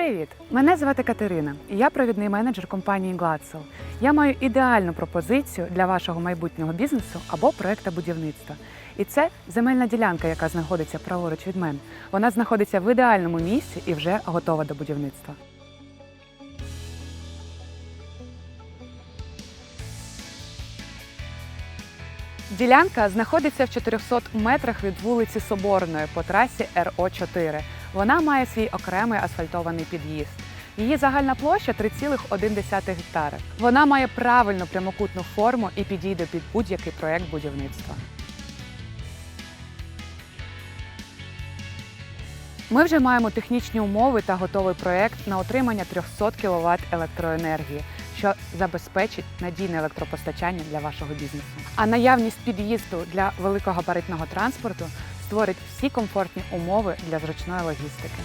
Привіт! Мене звати Катерина, і я провідний менеджер компанії Glatzel. Я маю ідеальну пропозицію для вашого майбутнього бізнесу або проекта будівництва. І це земельна ділянка, яка знаходиться праворуч від мене. Вона знаходиться в ідеальному місці і вже готова до будівництва. Ділянка знаходиться в 400 метрах від вулиці Соборної по трасі РО4. Вона має свій окремий асфальтований під'їзд. Її загальна площа 3,1 гектари. Вона має правильну прямокутну форму і підійде під будь-який проект будівництва. Ми вже маємо технічні умови та готовий проект на отримання 300 кВт електроенергії, що забезпечить надійне електропостачання для вашого бізнесу. А наявність під'їзду для великогабаритного транспорту створить всі комфортні умови для зручної логістики.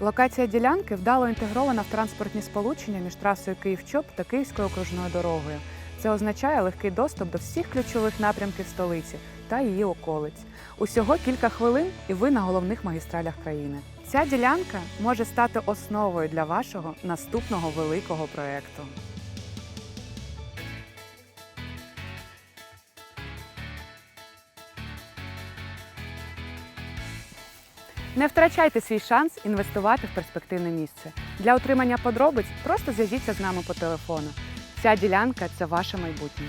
Локація ділянки вдало інтегрована в транспортні сполучення між трасою Київ-Чоп та Київською окружною дорогою. Це означає легкий доступ до всіх ключових напрямків столиці та її околиць. Усього кілька хвилин, і ви на головних магістралях країни. Ця ділянка може стати основою для вашого наступного великого проєкту. Не втрачайте свій шанс інвестувати в перспективне місце. Для отримання подробиць просто зв'яжіться з нами по телефону. Ця ділянка це ваше майбутнє.